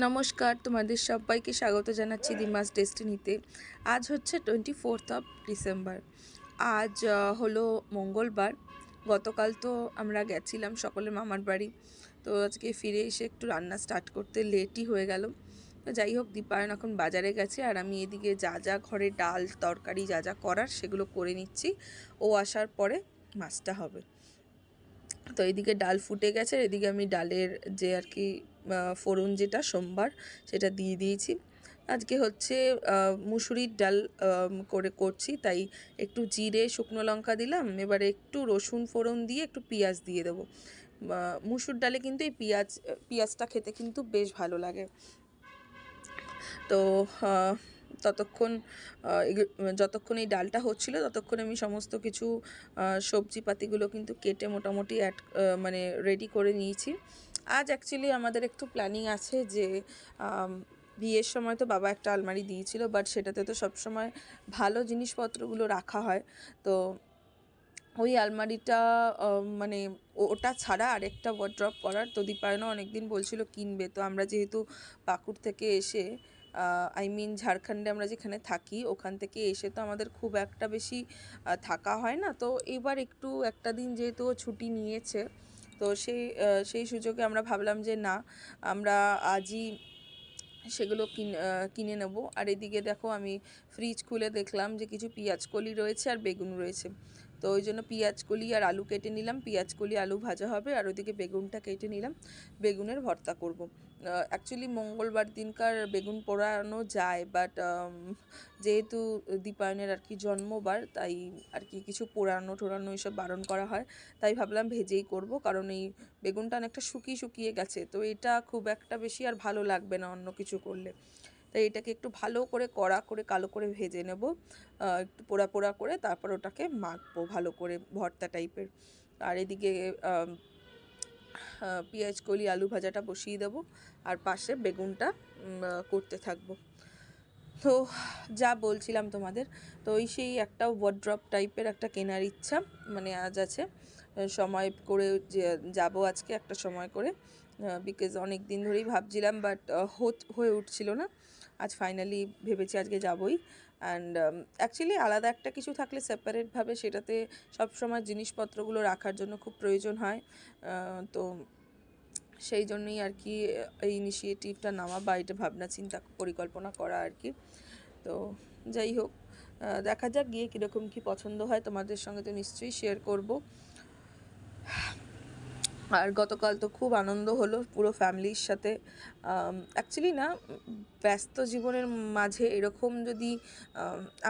নমস্কার, তোমাদের সবাইকে স্বাগত জানাচ্ছি দিমাস ডেস্টিনিতে। আজ হচ্ছে টোয়েন্টি ফোর্থ অফ ডিসেম্বর আজ হলো মঙ্গলবার। গতকাল তো আমরা গেছিলাম সকলে মামার বাড়ি। তো আজকে ফিরে এসে একটু রান্না স্টার্ট করতে লেটই হয়ে গেল। তো যাই হোক, দীপায়ন এখন বাজারে গেছে। আর আমি এদিকে যা যা ঘরে ডাল, তরকারি, যা যা করার সেগুলো করে নিচ্ছি। ও আসার পরে মাছটা হবে। তো এদিকে ডাল ফুটে গেছে। এদিকে আমি ডালের যে আর কি ফোড়ন যেটা সোমবার সেটা দিয়ে দিয়েছি। আজকে হচ্ছে মুসুরির ডাল করে করছি, তাই একটু জিরে, শুকনো লঙ্কা দিলাম, এবারে একটু রসুন ফোড়ন দিয়ে একটু পেঁয়াজ দিয়ে দেবো। মুসুর ডালে কিন্তু এই পেঁয়াজ, পেঁয়াজটা খেতে কিন্তু বেশ ভালো লাগে। তো ততক্ষণ যতক্ষণ এই ডালটা হচ্ছিল, ততক্ষণ আমি সমস্ত কিছু সবজিপাতিগুলো কিন্তু কেটে মোটামুটি অ্যাড মানে রেডি করে নিয়েছি। আজ অ্যাকচুয়ালি আমাদের একটু প্ল্যানিং আছে যে বিয়ের সময় তো বাবা একটা আলমারি দিয়েছিল বাট সেটাতে তো সবসময় ভালো জিনিসপত্রগুলো রাখা হয়। তো ওই আলমারিটা মানে ওটা ছাড়া আরেকটা ওয়ার্ড্রপ করার তো দীপায়নও অনেকদিন বলছিল কিনবে। তো আমরা যেহেতু পাকুড় থেকে এসে আই মিন ঝাড়খণ্ডে আমরা যেখানে থাকি, ওখান থেকে এসে তো আমাদের খুব একটা বেশি থাকা হয় না। তো এবার একটু একটা দিন যেহেতু ছুটি নিয়েছে তো সেই সেই সুযোগে আমরা ভাবলাম যে না, আমরা আজই সেগুলো কিন নেব। আর এদিকে দেখো আমি ফ্রিজ খুলে দেখলাম যে কিছু পেঁয়াজকলি রয়েছে আর বেগুন রয়েছে। তো ওই জন্য পেঁয়াজ কলি আর আলু কেটে নিলাম। পেঁয়াজ কলি, আলু ভাজা হবে আর ওইদিকে বেগুনটা কেটে নিলাম। বেগুনের ভর্তা করব। অ্যাকচুয়ালি মঙ্গলবার দিনকার বেগুন পোড়ানো যায় বাট যেহেতু দীপায়নের আর কি জন্মবার, তাই আর কি কিছু পোড়ানো টোড়ানো এসব বারণ করা হয়, তাই ভাবলাম ভেজেই করব, কারণ এই বেগুনটা অনেকটা শুকিয়ে শুকিয়ে গেছে। তো এটা খুব একটা বেশি আর ভালো লাগবে না অন্য কিছু করলে। তাই এটাকে একটু ভালো করে কড়া করে কালো করে ভেজে নেব। একটু পোড়া পোড়া করে তারপর ওটাকে মাখবো ভালো করে ভর্তা টাইপের। আর এদিকে পেঁয়াজ, কলি, আলু ভাজাটা বসিয়ে দেবো আর পাশে বেগুনটা করতে থাকব। তো যা বলছিলাম তোমাদের, তো ওই সেই একটা ওয়ার্ড্রপ টাইপের একটা কেনার ইচ্ছা মানে আজ আছে। সময় করে যাব আজকে একটা সময় করে। বিকজ অনেক দিন ধরেই ভাবছিলাম বাট হয়ে উঠছিল না। আজ ফাইনালি ভেবেছি আজকে যাবই। অ্যান্ড অ্যাকচুয়ালি আলাদা একটা কিছু থাকলে সেপারেটভাবে সেটাতে সবসময় জিনিসপত্রগুলো রাখার জন্য খুব প্রয়োজন হয়। তো সেই জন্যই আর কি এই ইনিশিয়েটিভটা নেওয়া বা এটা ভাবনা চিন্তা পরিকল্পনা করা আর কি। তো যাই হোক দেখা যাক গিয়ে কীরকম কী পছন্দ হয়। তোমাদের সঙ্গে তো নিশ্চয়ই শেয়ার করব। আর গতকাল তো খুব আনন্দ হলো পুরো ফ্যামিলির সাথে। অ্যাকচুয়ালি না, ব্যস্ত জীবনের মাঝে এরকম যদি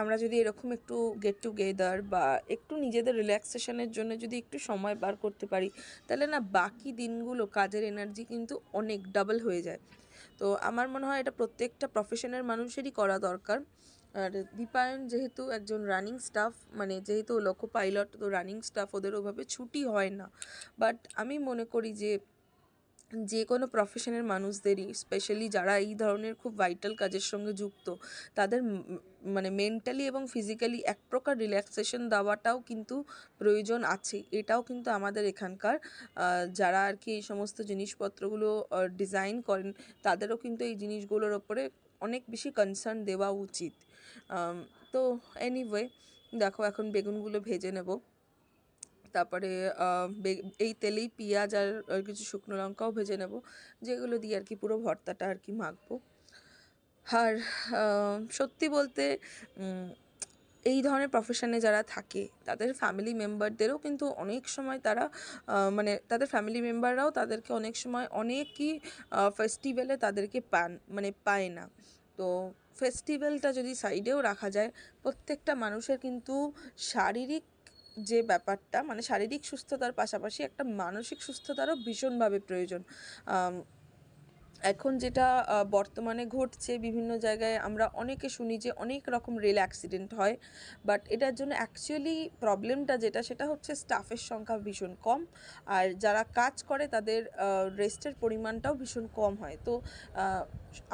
আমরা যদি এরকম একটু গেট টুগেদার বা একটু নিজেদের রিল্যাক্সেশনের জন্য যদি একটু সময় বার করতে পারি, তাহলে না বাকি দিনগুলো কাজের এনার্জি কিন্তু অনেক ডাবল হয়ে যায়। তো আমার মনে হয় এটা প্রত্যেকটা প্রফেশনের মানুষেরই করা দরকার। আর দীপায়ন যেহেতু একজন রানিং স্টাফ মানে যেহেতু ও লোকো পাইলট তো রানিং স্টাফ ওদের ওভাবে ছুটি হয় না। বাট আমি মনে করি যে যে কোনো প্রফেশনের মানুষদেরই স্পেশালি যারা এই ধরনের খুব ভাইটাল কাজের সঙ্গে যুক্ত, তাদের মানে মেন্টালি এবং ফিজিক্যালি এক প্রকার রিল্যাক্সেশন দেওয়াটাও কিন্তু প্রয়োজন আছে। এটাও কিন্তু আমাদের এখানকার যারা আর কি এই সমস্ত জিনিসপত্রগুলো ডিজাইন করেন, তাদেরও কিন্তু এই জিনিসগুলোর ওপরে অনেক বেশি কনসার্ন দেওয়া উচিত। তো এনিওয়ে দেখো এখন বেগুনগুলো ভেজে নেব। তারপরে এই তেলেই পেঁয়াজ আর কিছু শুকনো লঙ্কাও ভেজে নেব, যেগুলো দিয়ে আর কি পুরো ভর্তাটা আর কি মাখবো। আর সত্যি বলতে এই ধরনের প্রফেশনে যারা থাকে, তাদের ফ্যামিলি মেম্বারদেরও কিন্তু অনেক সময় তারা মানে তাদের ফ্যামিলি মেম্বাররাও তাদেরকে অনেক সময় অনেকই ফেস্টিভ্যালে তাদেরকে পান মানে পায় না। তো ফেস্টিভ্যালটা যদি সাইডেও রাখা যায়, প্রত্যেকটা মানুষের কিন্তু শারীরিক যে ব্যাপারটা মানে শারীরিক সুস্থতার পাশাপাশি একটা মানসিক সুস্থতারও ভীষণভাবে প্রয়োজন। এখন যেটা বর্তমানে ঘটছে, বিভিন্ন জায়গায় আমরা অনেকে শুনি যে অনেক রকম রেল অ্যাক্সিডেন্ট হয় বাট এটার জন্য অ্যাকচুয়ালি প্রবলেমটা যেটা, সেটা হচ্ছে স্টাফের সংখ্যা ভীষণ কম, আর যারা কাজ করে তাদের রেস্টের পরিমাণটাও ভীষণ কম হয়। তো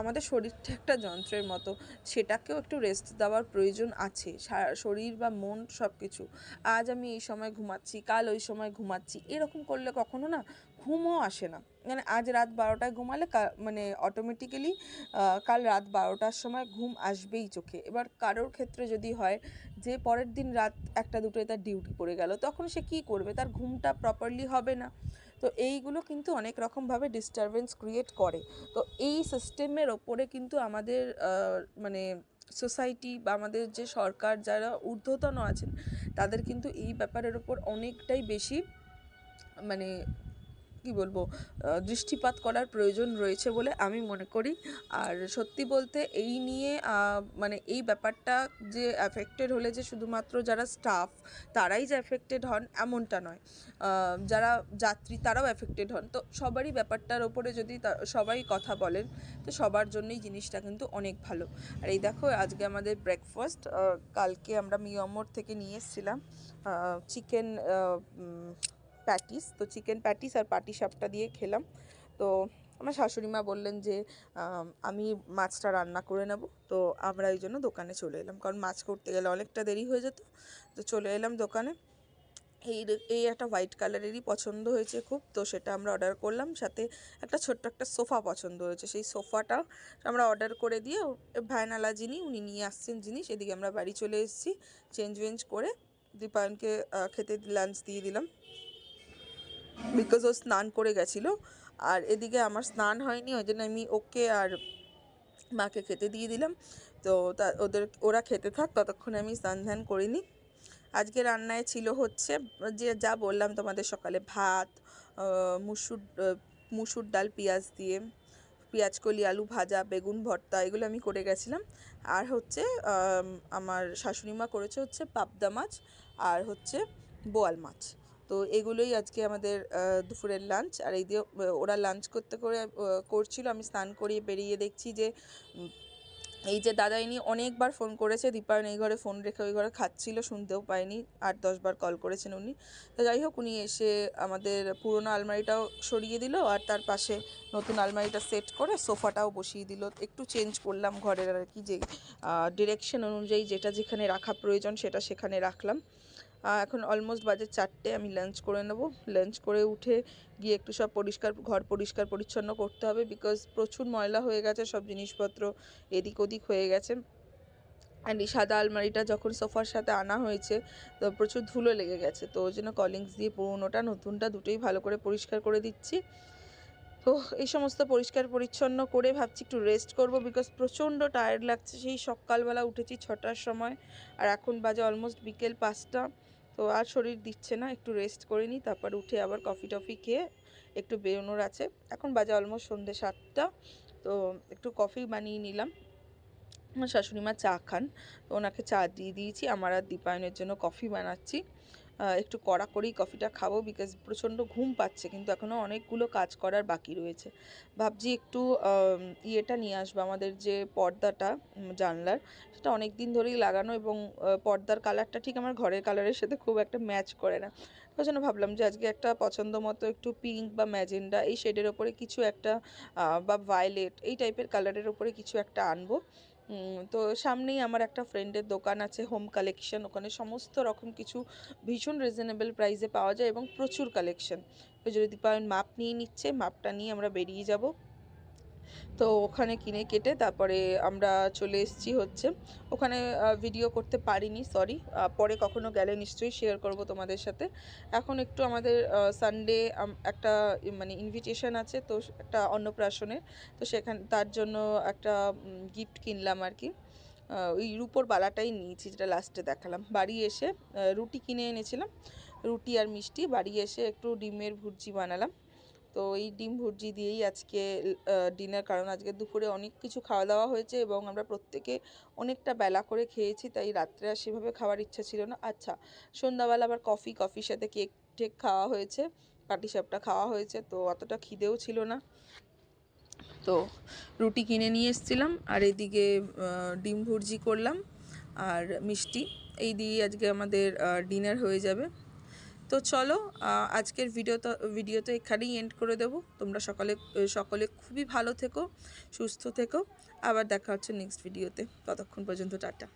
আমাদের শরীরটা একটা যন্ত্রের মতো, সেটাকেও একটু রেস্ট দেওয়ার প্রয়োজন আছে শরীর বা মন সব কিছু আজ আমি এই সময় ঘুমাচ্ছি, কাল ওই সময় ঘুমাচ্ছি, এরকম করলে কখনো না ঘুমও আসে না। মানে আজ রাত বারোটায় ঘুমালে মানে অটোমেটিক্যালি কাল রাত বারোটার সময় ঘুম আসবেই চোখে। এবার কারোর ক্ষেত্রে যদি হয় যে পরের দিন রাত একটা দুটোয় তার ডিউটি পড়ে গেল, তখন সে কী করবে? তার ঘুমটা প্রপারলি হবে না। তো এইগুলো কিন্তু অনেক রকমভাবে ডিস্টারবেন্স ক্রিয়েট করে। তো এই সিস্টেমের ওপরে কিন্তু আমাদের মানে সোসাইটি বা আমাদের যে সরকার যারা ঊর্ধ্বতন আছেন, তাদের কিন্তু এই ব্যাপারের ওপর অনেকটাই বেশি মানে কী বলব দৃষ্টিপাত করার প্রয়োজন রয়েছে বলে আমি মনে করি। আর সত্যি বলতে এই নিয়ে মানে এই ব্যাপারটা যে অ্যাফেক্টেড হলে যে শুধুমাত্র যারা স্টাফ তারাই যে অ্যাফেক্টেড হন এমনটা নয়। যারা যাত্রী, তারাও অ্যাফেক্টেড হন। তো সবারই ব্যাপারটার ওপরে যদি সবাই কথা বলেন, তো সবার জন্যই জিনিসটা কিন্তু অনেক ভালো। আর এই দেখো, আজকে আমাদের ব্রেকফাস্ট কালকে আমরা মিয়মোর থেকে নিয়ে এসেছিলাম চিকেন প্যাটিস তো চিকেন প্যাটিস আর পাটি সাপটা দিয়ে খেলাম। তো আমার শাশুড়ি মা বললেন যে, আমি মাছটা রান্না করে নেব। তো আমরা এই জন্য দোকানে চলে এলাম। কারণ মাছ করতে গেলে অনেকটা দেরি হয়ে যেত। তো চলে এলাম দোকানে। এই এই একটা হোয়াইট কালারেরই পছন্দ হয়েছে খুব। তো সেটা আমরা অর্ডার করলাম। সাথে একটা ছোট্ট একটা সোফা পছন্দ হয়েছে। সেই সোফাটা আমরা অর্ডার করে দিয়ে ভ্যানালা যিনি, উনি নিয়ে আসছেন জিনিস। এদিকে আমরা বাড়ি চলে এসেছি। চেঞ্জ ওয়েঞ্জ করে দীপায়নকে খেতে লাঞ্চ দিয়ে দিলাম। বিকজ ও স্নান করে গেছিল। আর এদিকে আমার স্নান হয়নি, ওই জন্য আমি ওকে আর মাকে খেতে দিয়ে দিলাম। তো তা, ওদের, ওরা খেতে থাক, ততক্ষণে আমি স্নান ধ্যান করিনি আজকে রান্নায় ছিল হচ্ছে, যে যা বললাম তোমাদের সকালে, ভাত মুসুর মুসুর ডাল, পেঁয়াজ দিয়ে, পেঁয়াজ কলি, আলু ভাজা, বেগুন ভর্তা, এগুলো আমি করে গেছিলাম। আর হচ্ছে আমার শাশুড়ি মা করেছে হচ্ছে পাবদা মাছ, আর হচ্ছে বোয়াল মাছ। তো এগুলোই আজকে আমাদের দুপুরের লাঞ্চ আর এই দিয়ে ওরা লাঞ্চ করতে করে করছিল, আমি স্নান করিয়ে বেরিয়ে দেখছি যে এই যে দাদা ইনি অনেকবার ফোন করেছে দীপায়ন এই ঘরে ফোন রেখে ওই ঘরে খাচ্ছিল, শুনতেও পায়নি, আট দশবার কল করেছেন উনি। তো যাই হোক, উনি এসে আমাদের পুরোনো আলমারিটাও সরিয়ে দিল আর তার পাশে নতুন আলমারিটা সেট করে সোফাটাও বসিয়ে দিল। একটু চেঞ্জ করলাম ঘরের আর কি যে ডিরেকশন অনুযায়ী যেটা যেখানে রাখা প্রয়োজন সেটা সেখানে রাখলাম। এখন অলমোস্ট বাজে চারটে, আমি লাঞ্চ করে নেব। লাঞ্চ করে উঠে গিয়ে একটু সব পরিষ্কার, ঘর পরিষ্কার পরিচ্ছন্ন করতে হবে বিকজ প্রচুর ময়লা হয়ে গেছে, সব জিনিসপত্র এদিক ওদিক হয়ে গেছে। অ্যান্ড এই সাদা আলমারিটা যখন সোফার সাথে আনা হয়েছে, তো প্রচুর ধুলো লেগে গেছে, তো ওই জন্য কলিংস দিয়ে পুরোনোটা, নতুনটা দুটোই ভালো করে পরিষ্কার করে দিচ্ছি। তো এই সমস্ত পরিষ্কার পরিচ্ছন্ন করে ভাবছি একটু রেস্ট করব বিকজ প্রচণ্ড টায়ার্ড লাগছে। সেই সকালবেলা উঠেছি ছটার সময়, আর এখন বাজে অলমোস্ট বিকেল পাঁচটা। তো আর শরীর দিচ্ছে না, একটু রেস্ট করে নিই, তারপর উঠে আবার কফি টফি খেয়ে একটু বেরোনোর আছে। এখন বাজে অলমোস্ট সন্ধ্যে সাতটা, তো একটু কফি বানিয়ে নিলাম। আমার শাশুড়ি মা চা খান, তো ওনাকে চা দিয়ে দিয়েছি, আমার আর দীপায়নের জন্য কফি বানাচ্ছি। একটু কড়া করেই কফিটা খাব বিকজ প্রচণ্ড ঘুম পাচ্ছে, কিন্তু এখনও অনেকগুলো কাজ করার বাকি রয়েছে। ভাবছি একটু ইয়েটা নিয়ে আসব, আমাদের যে পর্দাটা জানলার, সেটা অনেক দিন ধরেই লাগানো এবং পর্দার কালারটা ঠিক আমার ঘরের কালারের সাথে খুব একটা ম্যাচ করে না। ওই জন্য ভাবলাম যে আজকে একটা পছন্দ মতো একটু পিঙ্ক বা ম্যাজেন্ডা এই শেডের ওপরে কিছু একটা বা ভায়োলেট এই টাইপের কালারের ওপরে কিছু একটা আনব। তো সামনেই আমার একটা ফ্রেন্ডের দোকান আছে হোম কালেকশন ওখানে সমস্ত রকম কিছু ভীষণ রিজনেবল প্রাইসে পাওয়া যায় এবং প্রচুর কালেকশন তো যদি দীপায়ন, মাপ নিয়ে নিচ্ছে, মাপটা নিয়ে আমরা বেরিয়ে যাব। তো ওখানে কিনে কেটে তারপরে আমরা চলে এসেছি হচ্ছে। ওখানে ভিডিও করতে পারিনি সরি পরে কখনো গেলে নিশ্চয়ই শেয়ার করব তোমাদের সাথে। এখন একটু আমাদের সানডে একটা মানে ইনভিটেশন আছে, তো একটা অন্নপ্রাশনের। তো সেখান, তার জন্য একটা গিফট কিনলাম আর কি। ওই রুপোর বালাটাই নিয়েছি, যেটা লাস্টে দেখালাম। বাড়ি এসে রুটি কিনে এনেছিলাম। রুটি আর মিষ্টি। বাড়ি এসে একটু ডিমের ভুর্জি বানালাম। তো এই ডিম ভুর্জি দিয়েই আজকে ডিনার কারণ আজকে দুপুরে অনেক কিছু খাওয়া দাওয়া হয়েছে এবং আমরা প্রত্যেকে অনেকটা বেলা করে খেয়েছি, তাই রাত্রে আর সেভাবে খাওয়ার ইচ্ছা ছিল না। আচ্ছা সন্ধ্যাবেলা আবার কফি কফির সাথে কেক টেক খাওয়া হয়েছে পাটিসাপটা খাওয়া হয়েছে, তো অতটা খিদেও ছিল না। তো রুটি কিনে নিয়ে এসেছিলাম, আর এদিকে ডিম ভুর্জি করলাম, আর মিষ্টি, এই দিয়ে আজকে আমাদের ডিনার হয়ে যাবে। তো চলো আজকের ভিডিও তো ভিডিও তো এখানেই এন্ড করে দেব। তোমরা সকালে সকলে খুবই ভালো থেকো, সুস্থ থেকো। আবার দেখা হচ্ছে নেক্সট ভিডিওতে ততক্ষণ পর্যন্ত, টাটা।